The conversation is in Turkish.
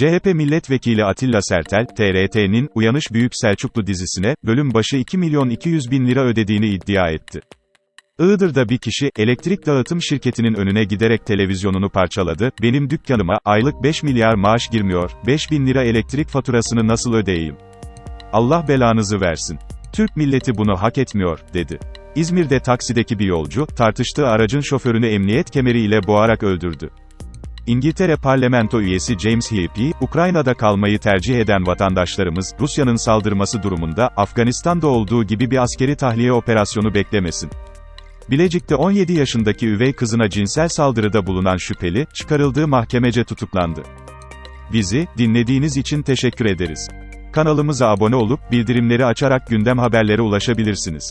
CHP milletvekili Atilla Sertel, TRT'nin Uyanış Büyük Selçuklu dizisine, bölüm başı 2 milyon 200 bin lira ödediğini iddia etti. Iğdır'da bir kişi, elektrik dağıtım şirketinin önüne giderek televizyonunu parçaladı, benim dükkanıma, aylık 5 milyar maaş girmiyor, 5 bin lira elektrik faturasını nasıl ödeyeyim? Allah belanızı versin. Türk milleti bunu hak etmiyor, dedi. İzmir'de taksideki bir yolcu, tartıştığı aracın şoförünü emniyet kemeriyle boğarak öldürdü. İngiltere parlamento üyesi James Heappy, Ukrayna'da kalmayı tercih eden vatandaşlarımız, Rusya'nın saldırması durumunda, Afganistan'da olduğu gibi bir askeri tahliye operasyonu beklemesin. Bilecik'te 17 yaşındaki üvey kızına cinsel saldırıda bulunan şüpheli, çıkarıldığı mahkemece tutuklandı. Bizi, dinlediğiniz için teşekkür ederiz. Kanalımıza abone olup, bildirimleri açarak gündem haberlere ulaşabilirsiniz.